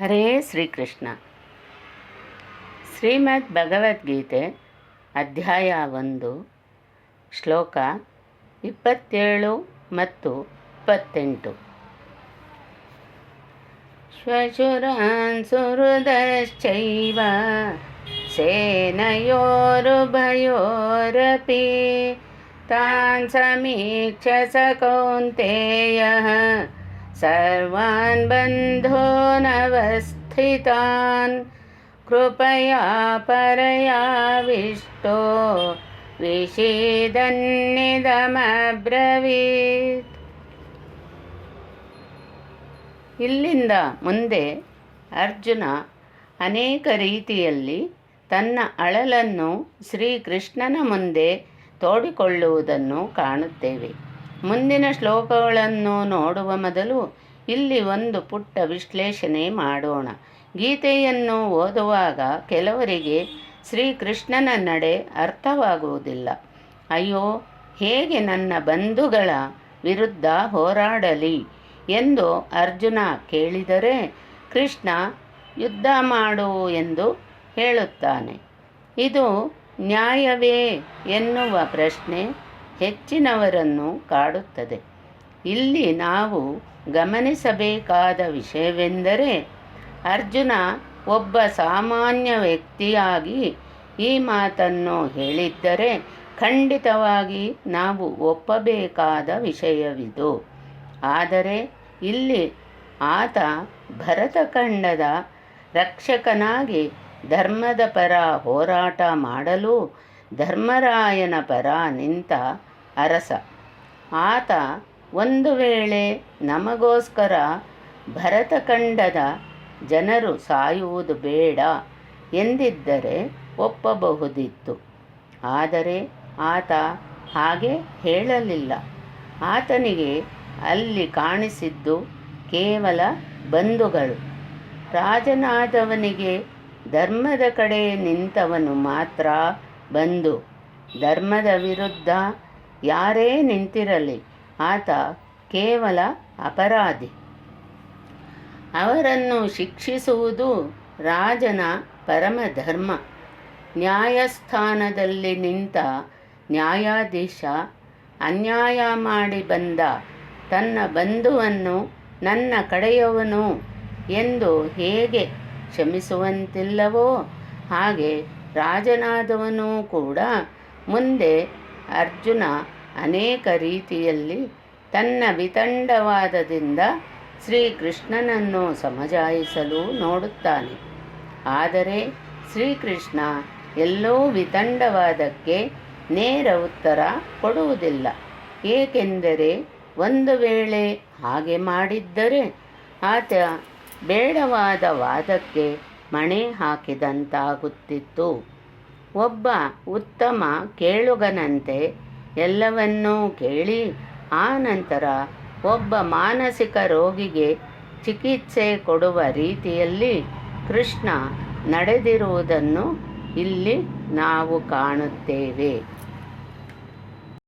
ಹರೇ ಶ್ರೀಕೃಷ್ಣ. ಶ್ರೀಮದ್ ಭಗವದ್ಗೀತೆ, ಅಧ್ಯಾಯ ಒಂದು, ಶ್ಲೋಕ ಇಪ್ಪತ್ತೇಳು ಮತ್ತು ಇಪ್ಪತ್ತೆಂಟು. ಶ್ವಶುರಾನ್ ಸುಹೃದಶ್ಚೈವ ಸೇನಯೋರುಭಯೋರಪಿ ತಾನ್ ಸಮೀಕ್ಷ ಸ ಕೌಂತೆಯಃ सर्वान् बन्धोनवस्थितान् कृपया परयाविष्टो ವಿಷೇದನ್ನಿದಮಬ್ರವೀತ್ ಇಲ್ಲಿಂದ ಮುಂದೆ ಅರ್ಜುನ ಅನೇಕ ರೀತಿಯಲ್ಲಿ ತನ್ನ ಅಳಲನ್ನು ಶ್ರೀಕೃಷ್ಣನ ಮುಂದೆ ತೋಡಿಕೊಳ್ಳುವುದನ್ನು ಕಾಣುತ್ತೇವೆ ಮುಂದಿನ ಶ್ಲೋಕಗಳನ್ನು ನೋಡುವ ಮೊದಲು ಇಲ್ಲಿ ಒಂದು ಪುಟ್ಟ ವಿಶ್ಲೇಷಣೆ ಮಾಡೋಣ. ಗೀತೆಯನ್ನು ಓದುವಾಗ ಕೆಲವರಿಗೆ ಶ್ರೀಕೃಷ್ಣನ ನಡೆ ಅರ್ಥವಾಗುವುದಿಲ್ಲ. ಅಯ್ಯೋ, ಹೇಗೆ ನನ್ನ ಬಂಧುಗಳ ವಿರುದ್ಧ ಹೋರಾಡಲಿ ಎಂದು ಅರ್ಜುನ ಕೇಳಿದರೆ ಕೃಷ್ಣ, ಯುದ್ಧ ಮಾಡು ಎಂದು ಹೇಳುತ್ತಾನೆ. ಇದು ನ್ಯಾಯವೇ ಎನ್ನುವ ಪ್ರಶ್ನೆ. ಹೆಚ್ಚಿನವರನ್ನು ಕಾಡುತ್ತದೆ. ಇಲ್ಲಿ ನಾವು ಗಮನಿಸಬೇಕಾದ ವಿಷಯವೆಂದರೆ ಅರ್ಜುನ ಒಬ್ಬ ಸಾಮಾನ್ಯ ವ್ಯಕ್ತಿಯಾಗಿ ಈ ಮಾತನ್ನು ಹೇಳಿದ್ದರೆ ಖಂಡಿತವಾಗಿ ನಾವು ಒಪ್ಪಬೇಕಾದ ವಿಷಯವಿದು. ಆದರೆ ಇಲ್ಲಿ ಆತ ಭರತಖಂಡದ ರಕ್ಷಕನಾಗಿ ಧರ್ಮದ ಪರ ಹೋರಾಟ ಮಾಡಲು ಧರ್ಮರಾಯನ ಪರ ನಿಂತ ಅರಸ. ಆತ ಒಂದು ವೇಳೆ ನಮಗೋಸ್ಕರ ಭರತಖಂಡದ ಜನರು ಸಾಯುವುದು ಬೇಡ ಎಂದಿದ್ದರೆ ಒಪ್ಪಬಹುದಿತ್ತು. ಆದರೆ ಆತ ಹಾಗೆ ಹೇಳಲಿಲ್ಲ. ಆತನಿಗೆ ಅಲ್ಲಿ ಕಾಣಿಸಿದ್ದು ಕೇವಲ ಬಂಧುಗಳು. ರಾಜನಾದವನಿಗೆ ಧರ್ಮದ ಕಡೆ ನಿಂತವನು ಮಾತ್ರ ಬಂದು ಧರ್ಮದ ವಿರುದ್ಧ ಯಾರೇ ನಿಂತಿರಲಿ, ಆತ ಕೇವಲ ಅಪರಾಧಿ. ಅವರನ್ನು ಶಿಕ್ಷಿಸುವುದು ರಾಜನ ಪರಮಧರ್ಮ. ನ್ಯಾಯಸ್ಥಾನದಲ್ಲಿ ನಿಂತ ನ್ಯಾಯಾಧೀಶ ಅನ್ಯಾಯ ಮಾಡಿ ಬಂದ ತನ್ನ ಬಂಧುವನ್ನು ನನ್ನ ಕಡೆಯವನು ಎಂದು ಹೇಗೆ ಕ್ಷಮಿಸುವಂತಿಲ್ಲವೋ, ಹಾಗೆ ರಾಜನಾದವನು ಕೂಡ ಮುಂದೆ ಅರ್ಜುನ ಅನೇಕ ರೀತಿಯಲ್ಲಿ ತನ್ನ ವಿತಂಡವಾದದಿಂದ ಶ್ರೀಕೃಷ್ಣನನ್ನು ಸಮಜಾಯಿಸಲು ನೋಡುತ್ತಾನೆ. ಆದರೆ ಶ್ರೀಕೃಷ್ಣ ಎಲ್ಲೋ ವಿತಂಡವಾದಕ್ಕೆ ನೇರ ಉತ್ತರ ಕೊಡುವುದಿಲ್ಲ. ಏಕೆಂದರೆ ಒಂದು ವೇಳೆ ಹಾಗೆ ಮಾಡಿದ್ದರೆ ಆತ ಬೇಡವಾದ ವಾದಕ್ಕೆ ಮಣೆ ಹಾಕಿದಂತಾಗುತ್ತಿತ್ತು. ಒಬ್ಬ ಉತ್ತಮ ಕೇಳುಗನಂತೆ ಎಲ್ಲವನ್ನೂ ಕೇಳಿ, ಆ ನಂತರ ಒಬ್ಬ ಮಾನಸಿಕ ರೋಗಿಗೆ ಚಿಕಿತ್ಸೆ ಕೊಡುವ ರೀತಿಯಲ್ಲಿ ಕೃಷ್ಣ ನಡೆದಿರುವುದನ್ನು ಇಲ್ಲಿ ನಾವು ಕಾಣುತ್ತೇವೆ.